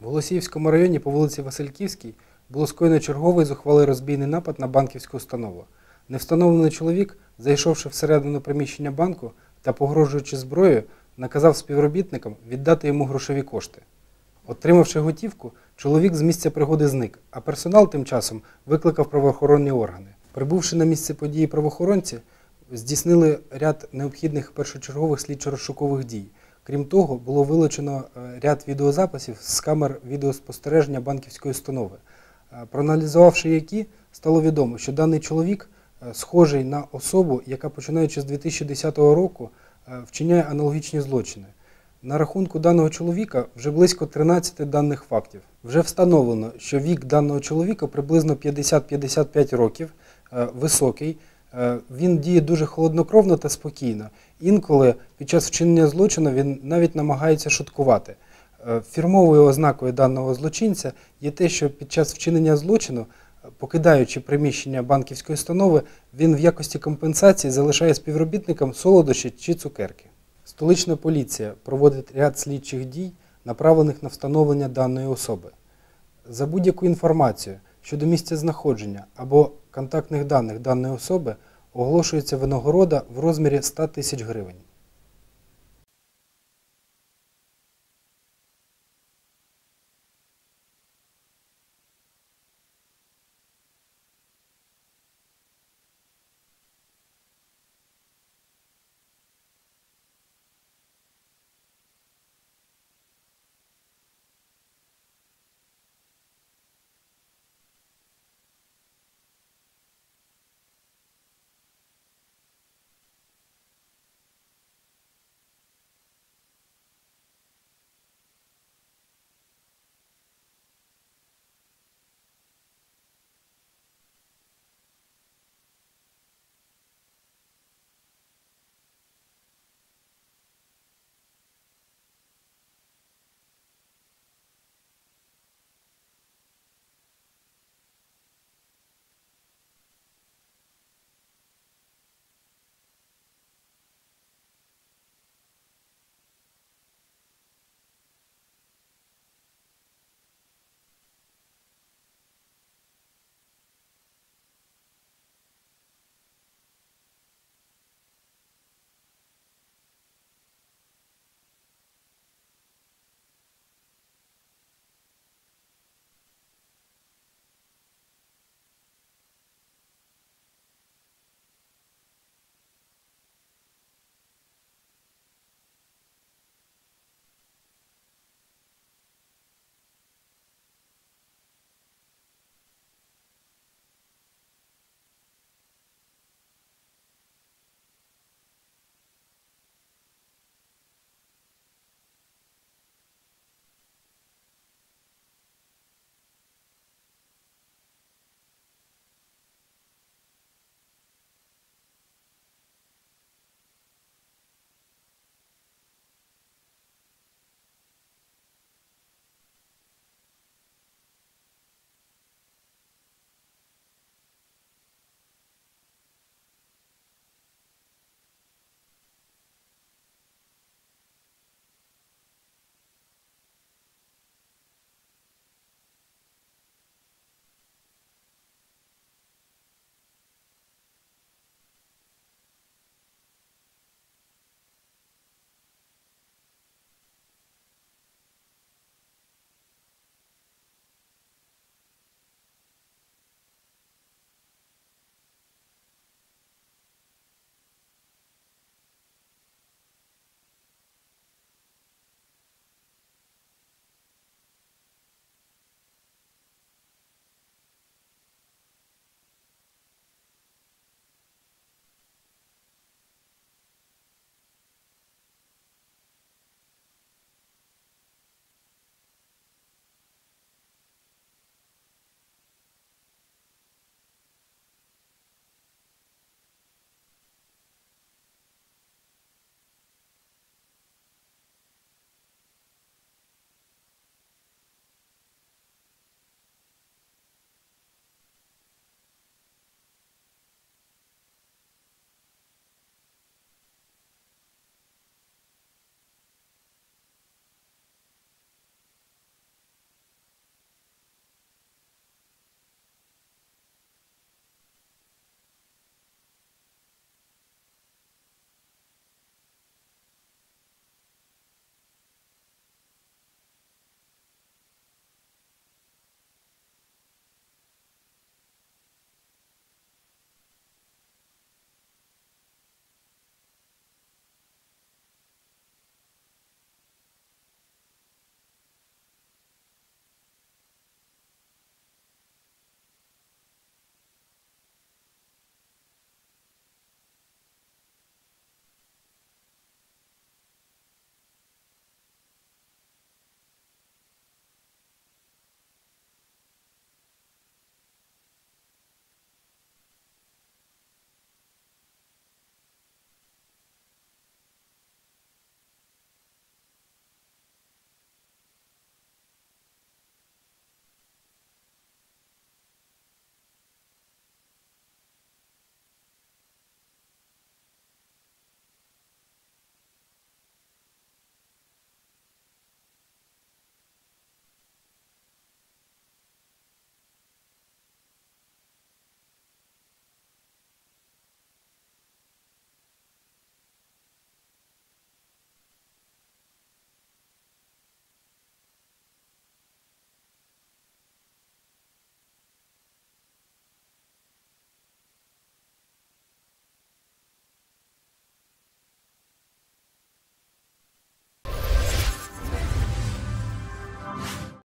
В Голосіївському районі по вулиці Васильківській було скоєно черговий зухвалий розбійний напад на банківську установу. Невстановлений чоловік, зайшовши всередину приміщення банку та погрожуючи зброєю, наказав співробітникам віддати йому грошові кошти. Отримавши готівку, чоловік з місця пригоди зник, а персонал тим часом викликав правоохоронні органи. Прибувши на місце події правоохоронці, здійснили ряд необхідних першочергових слідчо-розшукових дій. Крім того, було вилучено е, ряд відеозаписів з камер відеоспостереження банківської установи. Е, Проаналізувавши які, стало відомо, що даний чоловік е, схожий на особу, яка починаючи з 2010 року вчиняє аналогічні злочини. На рахунку даного чоловіка вже близько 13 даних фактів. Вже встановлено, що вік даного чоловіка приблизно 50-55 років, високий. Е, Він діє дуже холоднокровно та спокійно. Інколи під час вчинення злочину він навіть намагається шуткувати. Е, Фірмовою ознакою даного злочинця є те, що під час вчинення злочину, е, покидаючи приміщення банківської установи, він в якості компенсації залишає співробітникам солодощі чи цукерки. Столична поліція проводить ряд слідчих дій, направлених на встановлення даної особи. За будь-яку інформацію щодо місця знаходження або контактних даних даної особи оголошується винагорода в розмірі 100 тисяч гривень.